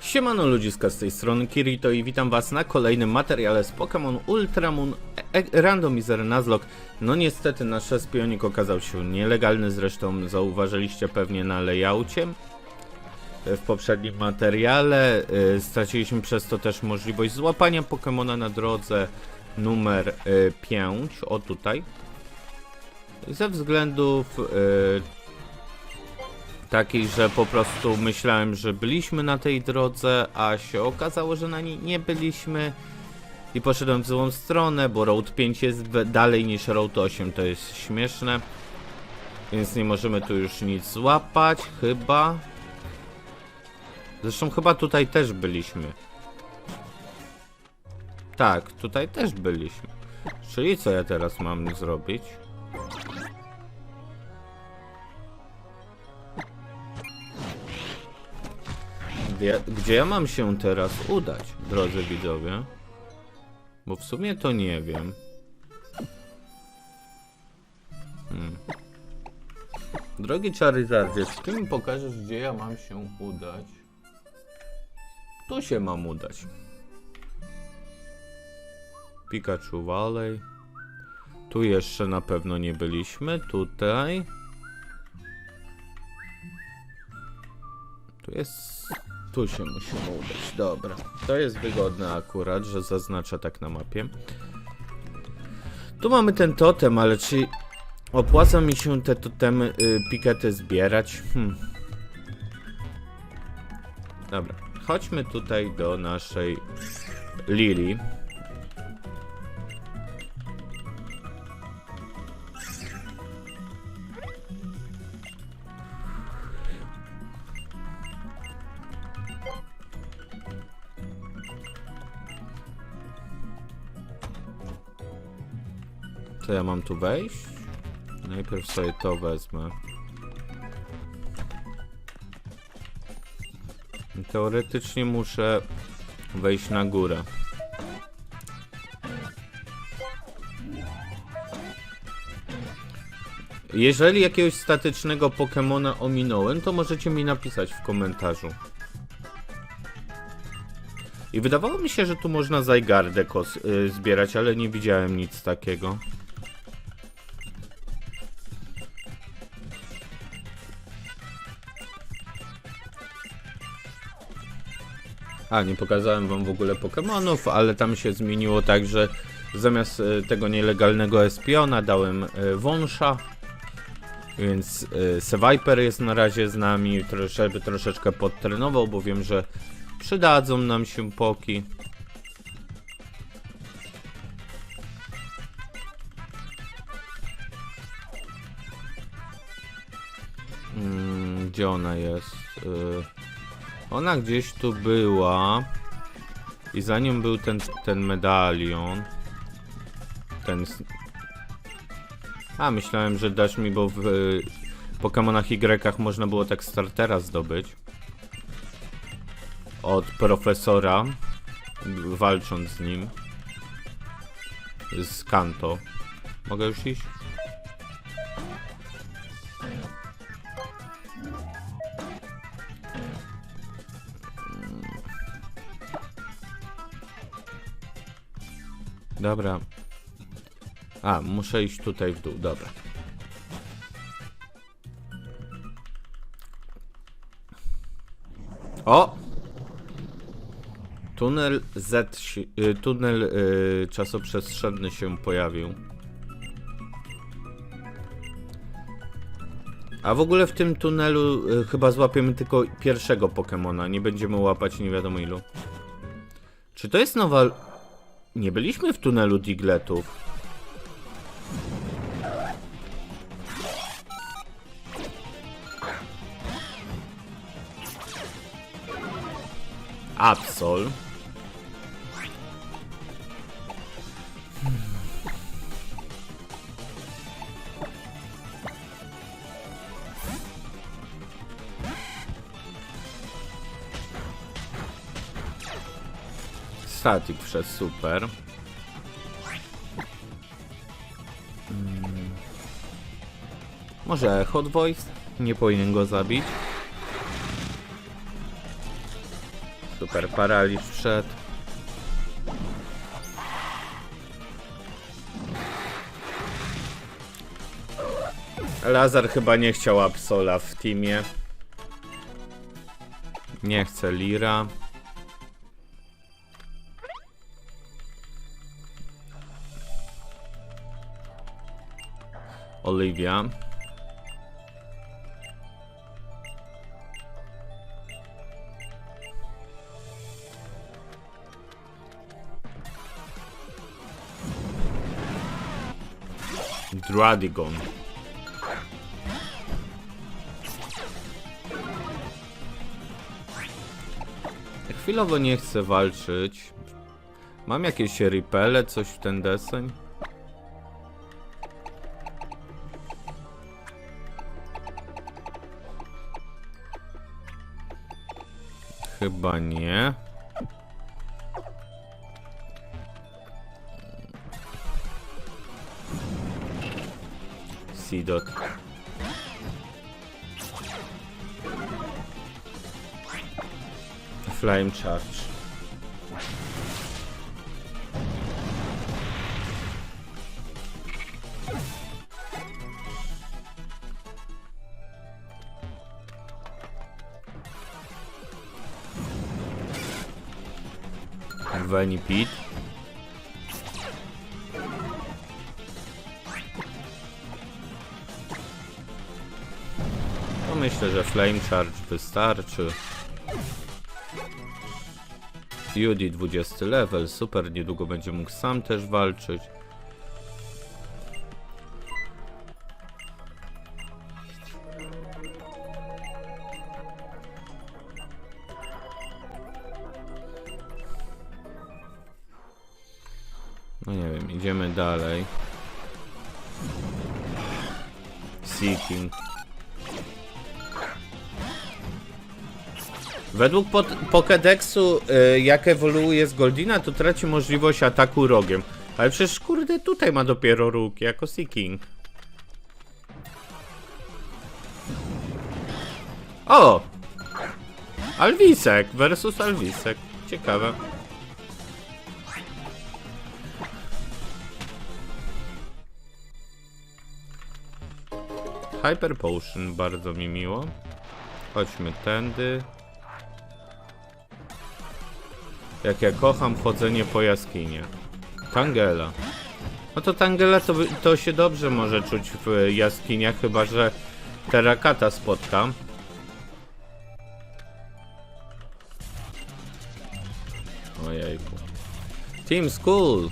Siemano ludziska z tej strony Kirito i witam was na kolejnym materiale z Pokémon Ultramoon e e Randomizer Nuzlocke. No niestety nasz spionik okazał się nielegalny, zresztą zauważyliście pewnie na layoutie e, w poprzednim materiale. E, Straciliśmy przez to też możliwość złapania Pokémona na drodze numer e, 5, o tutaj. Ze względów e, takiej, że po prostu myślałem, że byliśmy na tej drodze, a się okazało, że na niej nie byliśmy i poszedłem w złą stronę, bo Road 5 jest dalej niż Road 8, to jest śmieszne. Więc nie możemy tu już nic złapać, chyba. Zresztą chyba tutaj też byliśmy. Tak, tutaj też byliśmy. Czyli co ja teraz mam zrobić? Wie, gdzie ja mam się teraz udać, drodzy widzowie? Bo w sumie to nie wiem. Hmm. Drogi Charizardzie, czy mi pokażesz, gdzie ja mam się udać? Tu się mam udać. Pikachu Valley. Tu jeszcze na pewno nie byliśmy. Tutaj. Tu jest. Tu się musimy udać. Dobra. To jest wygodne akurat, że zaznacza tak na mapie. Tu mamy ten totem, ale czy opłaca mi się te totemy, y, pikety zbierać? Hmm. Dobra. Chodźmy tutaj do naszej Lili. Co ja mam tu wejść? Najpierw sobie to wezmę. Teoretycznie muszę wejść na górę. Jeżeli jakiegoś statycznego Pokemona ominąłem, to możecie mi napisać w komentarzu. I wydawało mi się, że tu można Zygardę kos y, zbierać, ale nie widziałem nic takiego. A, nie pokazałem wam w ogóle Pokemonów, ale tam się zmieniło tak, że zamiast e, tego nielegalnego Espiona dałem e, Wąsza. Więc e, Seviper jest na razie z nami, żeby troszeczkę podtrenował, bo wiem, że przydadzą nam się poki. Mm, gdzie ona jest? Ona gdzieś tu była. I za nią był ten, ten medalion. Ten. A, myślałem, że dasz mi, bo w y, Pokemonach Y można było tak startera zdobyć. Od profesora. Walcząc z nim. Z Kanto. Mogę już iść? Dobra. A, muszę iść tutaj w dół, dobra. O! Tunel Z, y, tunel y, czasoprzestrzenny się pojawił. A w ogóle w tym tunelu y, chyba złapiemy tylko pierwszego Pokemona, nie będziemy łapać nie wiadomo ilu. Czy to jest nowa... Nie byliśmy w tunelu Digletów. Absol. Static wszedł, super. Mm. Może Hot Voice? Nie powinien go zabić. Super, paraliż wszedł. Lazar chyba nie chciał Absola w teamie. Nie chce Lira. Olivia. Dradigon. Chwilowo nie chcę walczyć. Mam jakieś repele, coś w ten deseń? Chyba nie. Sidot. Flame Charge. Veni Pit. To myślę, że Flame Charge wystarczy. Judy 20 level, super, niedługo będzie mógł sam też walczyć. Według Pokédexu, y, jak ewoluuje z Goldina, to traci możliwość ataku rogiem. Ale przecież kurde tutaj ma dopiero róg, jako Seeking. O! Alwisek versus Alwisek. Ciekawe. Hyper Potion, bardzo mi miło. Chodźmy tędy. Jak ja kocham chodzenie po jaskiniach. Tangela. No to Tangela to, to się dobrze może czuć w jaskiniach, chyba że Terakata spotkam. Ojejku. Team School.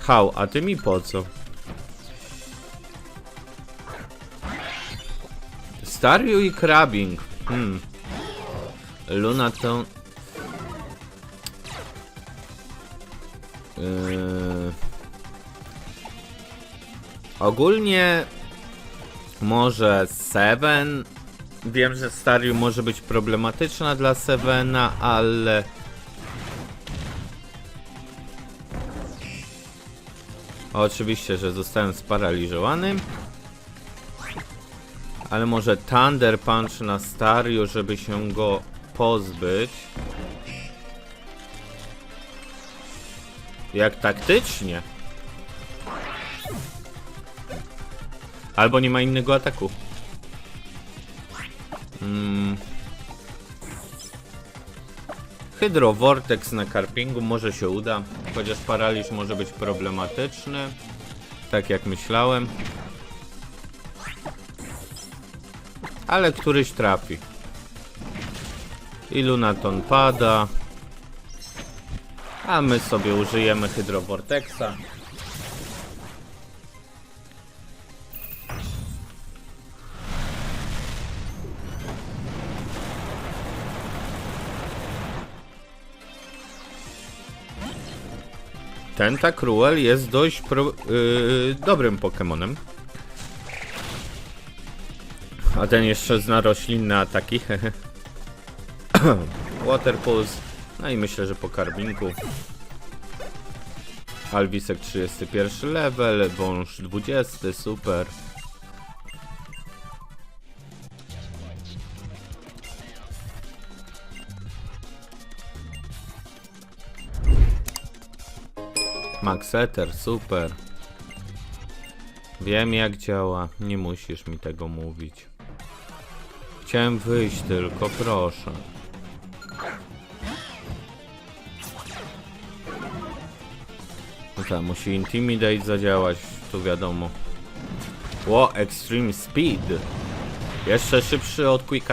Hał, a ty mi po co? Staryu i Krabbing. Hmm. Luna to... Yy... Ogólnie może Seven. Wiem, że Staryu może być problematyczna dla Sevena, ale Oczywiście, że zostałem sparaliżowany. Ale może Thunder Punch na Stario, żeby się go pozbyć. Jak taktycznie. Albo nie ma innego ataku. Mm. Hydro Vortex na Karpingu może się uda, chociaż paraliż może być problematyczny. Tak jak myślałem. Ale któryś trafi. I Lunaton pada. A my sobie użyjemy Hydro Vortexa. Tentacruel jest dość pro, yy, dobrym Pokemonem. A ten jeszcze zna roślinne ataki. Water Pulse. No i myślę, że po karbinku. Alwisek 31 level, wąż 20, super. Maxeter, super. Wiem jak działa, nie musisz mi tego mówić. Chciałem wyjść tylko, proszę. No tak, musi Intimidate zadziałać, tu wiadomo. Ło, Extreme Speed. Jeszcze szybszy od Quick.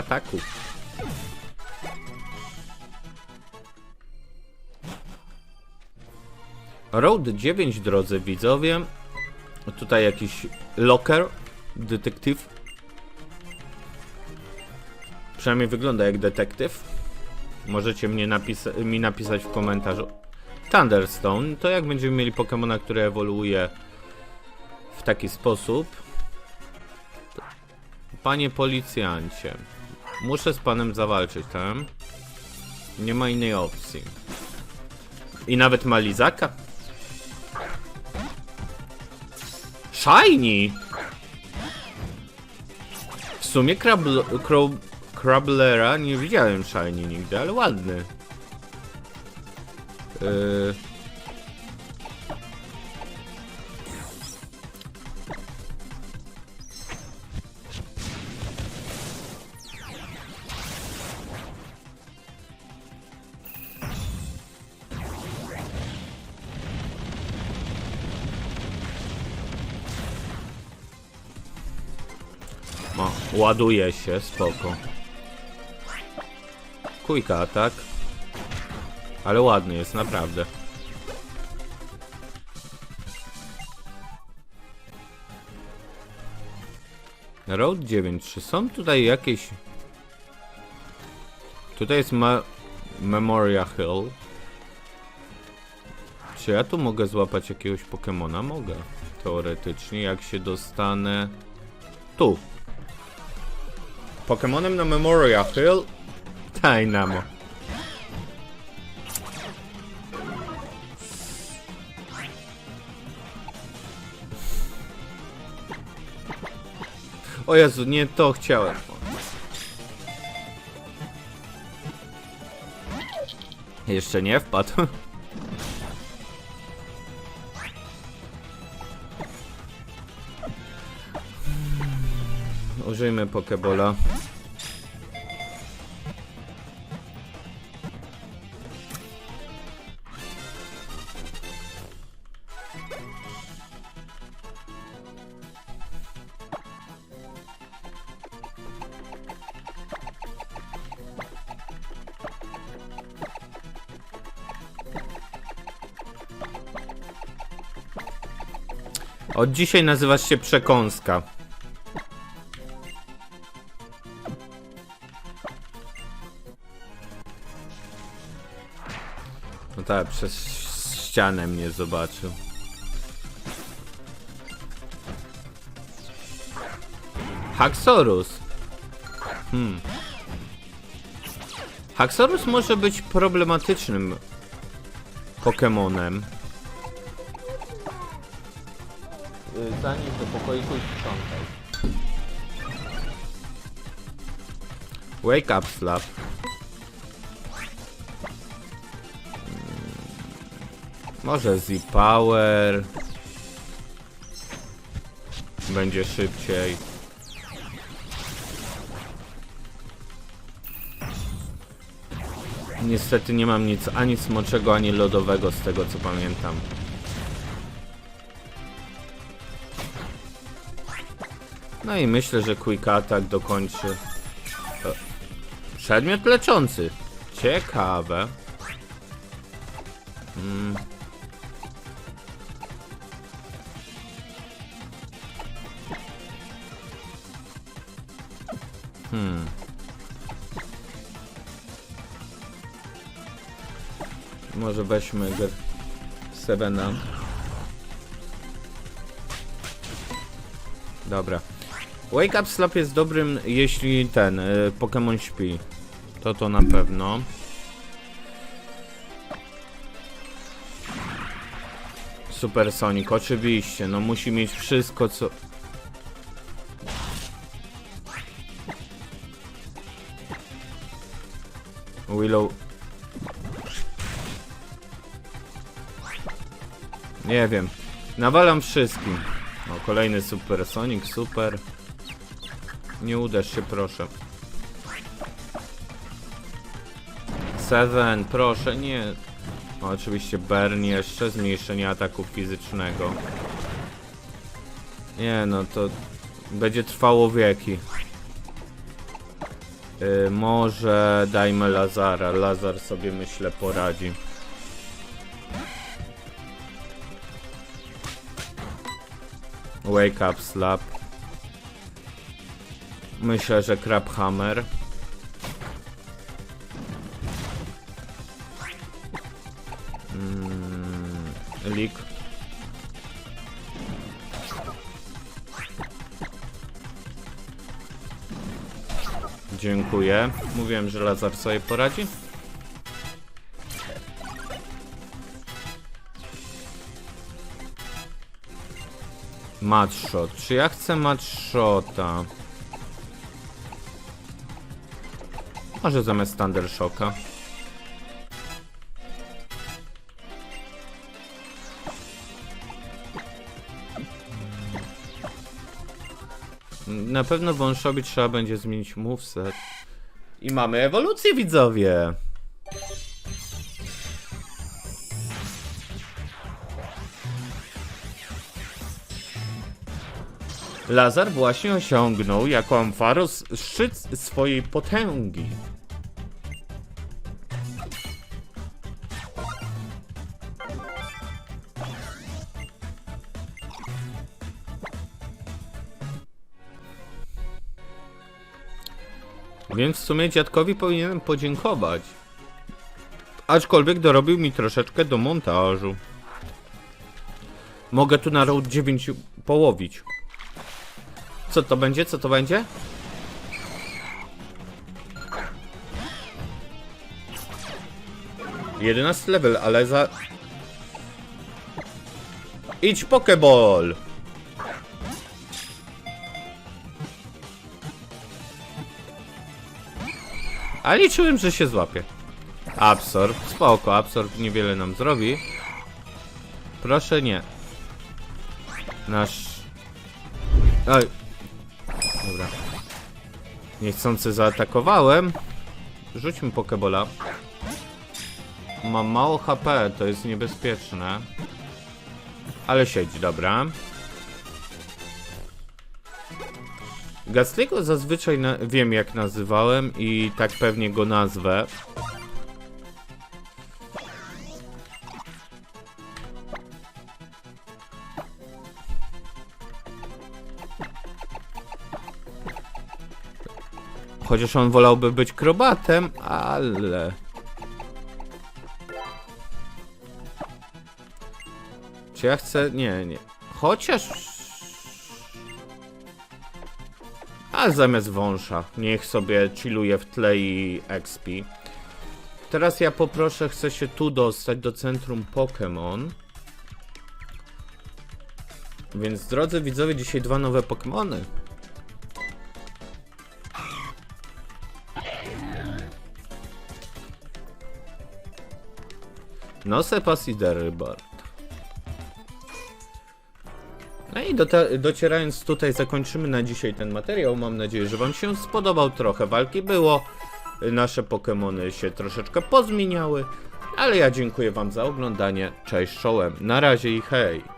Road 9 drodzy widzowie. Tutaj jakiś locker, detektyw. Przynajmniej wygląda jak detektyw. Możecie mnie napisa mi napisać w komentarzu. Thunderstone to jak będziemy mieli Pokemona, który ewoluuje w taki sposób. Panie policjancie, muszę z panem zawalczyć, tam. Nie ma innej opcji. I nawet ma lizaka. Shiny! W sumie krabl krab Krablera nie widziałem Shiny nigdy, ale ładny. Yy... Ładuje się, spoko. Kujka atak. Ale ładny jest, naprawdę. Road 9. Czy są tutaj jakieś... Tutaj jest ma... Memoria Hill. Czy ja tu mogę złapać jakiegoś Pokemona? Mogę. Teoretycznie, jak się dostanę... Tu. Pokemonem na Memoria Hill Dynamo. O Jezu, nie to chciałem. Jeszcze nie wpadł. Użyjmy Pokebola. Od dzisiaj nazywasz się Przekąska. No tak, przez ścianę mnie zobaczył. Haxorus. Hmm. Haxorus może być problematycznym Pokemonem. Zanieś do pokoiku i sprzątaj. Wake up, slap. Może Z-Power. Będzie szybciej. Niestety nie mam nic ani smoczego, ani lodowego z tego co pamiętam. No i myślę, że Quick Attack dokończy. E, Przedmiot leczący. Ciekawe. Mm. Hmm. Może weźmy Sevena. Dobra. Wake Up Slap jest dobrym, jeśli ten y, Pokémon śpi. To to na pewno. Super Sonic, oczywiście, no musi mieć wszystko co... Willow... Nie wiem. Nawalam wszystkim. O, kolejny Super Sonic, super. Nie uderz się, proszę. Seven, proszę, nie. Oczywiście Bern jeszcze, zmniejszenie ataku fizycznego. Nie, no to będzie trwało wieki. Yy, może dajmy Lazara. Lazar sobie myślę poradzi. Wake up slap. Myślę, że Crabhammer. Mm, Lik. Dziękuję. Mówiłem, że Lazar sobie poradzi. Matshot. Czy ja chcę matshota? Może zamiast Thunder Shocka. Na pewno wąszowi trzeba będzie zmienić moveset. I mamy ewolucję, widzowie! Lazar właśnie osiągnął jako Ampharos szczyt swojej potęgi. Więc w sumie dziadkowi powinienem podziękować. Aczkolwiek dorobił mi troszeczkę do montażu. Mogę tu na Road 9 połowić. Co to będzie? Co to będzie? Jedenasty level, ale za... Idź Pokeball! A liczyłem, że się złapie. Absorb, spoko, absorb niewiele nam zrobi. Proszę nie. Nasz... Oj. Dobra. Niechcący zaatakowałem. Rzućmy Pokebola. Mam mało HP, to jest niebezpieczne. Ale siedzi, dobra. Gastliego zazwyczaj wiem jak nazywałem i tak pewnie go nazwę. Chociaż on wolałby być krobatem, ale... Czy ja chcę... Nie, nie. Chociaż... A zamiast wąża, niech sobie chilluje w tle i XP. Teraz ja poproszę, chcę się tu dostać do centrum Pokémon. Więc drodzy widzowie, dzisiaj dwa nowe Pokémony. No Sepas i Derrybard. No i docierając tutaj zakończymy na dzisiaj ten materiał. Mam nadzieję, że wam się spodobał. Trochę walki było. Nasze Pokémony się troszeczkę pozmieniały. Ale ja dziękuję wam za oglądanie. Cześć czołem. Na razie i hej.